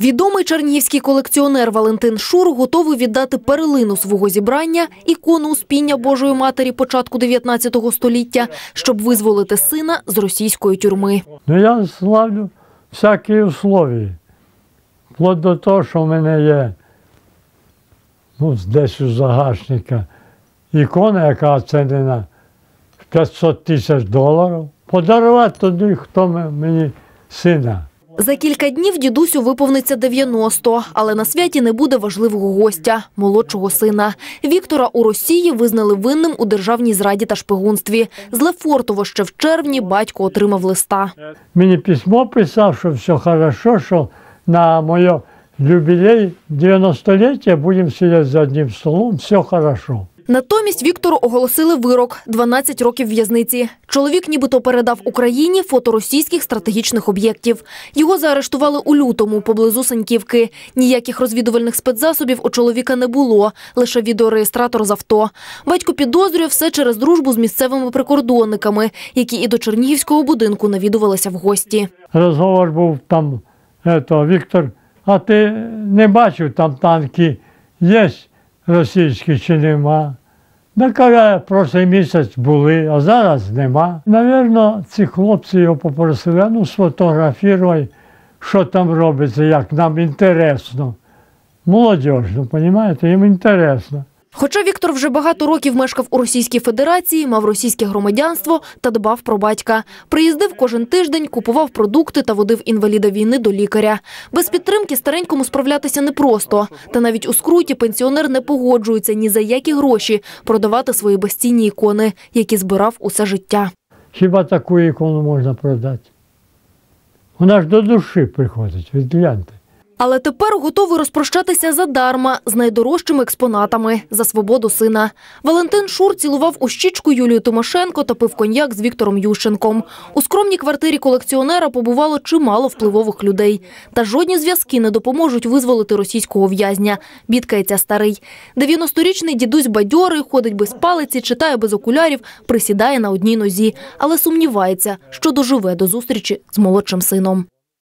Відомий чернігівський колекціонер Валентин Шур готовий віддати перлину свого зібрання, ікону Успіння Божої Матері початку 19 століття, щоб визволити сина з російської тюрми. Ну я славлю всякі условия. Вплоть до того, що в мене є ну, десь у загашника ікона, яка оцінена в 500 тисяч доларів. Подарувати туди, хто мені сина. За кілька днів дідусю виповниться 90, але на святі не буде важливого гостя – молодшого сина. Віктора у Росії визнали винним у державній зраді та шпигунстві. З Лефортово ще в червні батько отримав листа. Мені письмо писав, що все хорошо, що на моє юбілей 90-ліття будемо сидіти за одним столом, все хорошо. Натомість Віктору оголосили вирок – 12 років в'язниці. Чоловік нібито передав Україні фото російських стратегічних об'єктів. Його заарештували у лютому поблизу Саньківки. Ніяких розвідувальних спецзасобів у чоловіка не було, лише відеореєстратор з авто. Батько підозрює все через дружбу з місцевими прикордонниками, які і до Чернігівського будинку навідувалися в гості. Розговор був там, ето, Віктор, а ти не бачив, там танки є російські чи нема? Да каже, прошлий місяць були, а зараз нема. Навірно, ці хлопці його попросили, «А ну сфотографіруй, що там робиться, як нам інтересно. Молодіж, ну, розумієте, їм інтересно. Хоча Віктор вже багато років мешкав у Російській Федерації, мав російське громадянство та дбав про батька. Приїздив кожен тиждень, купував продукти та водив інваліда війни до лікаря. Без підтримки старенькому справлятися непросто. Та навіть у скруті пенсіонер не погоджується ні за які гроші продавати свої безцінні ікони, які збирав усе життя. Хіба таку ікону можна продати? Вона ж до душі приходить, відгляньте. Але тепер готовий розпрощатися задарма з найдорожчими експонатами за свободу сина. Валентин Шур цілував у щічку Юлію Тимошенко та пив коньяк з Віктором Ющенком. У скромній квартирі колекціонера побувало чимало впливових людей. Та жодні зв'язки не допоможуть визволити російського в'язня. Бідкається старий. 90-річний дідусь бадьорий, ходить без палиці, читає без окулярів, присідає на одній нозі. Але сумнівається, що доживе до зустрічі з молодшим сином.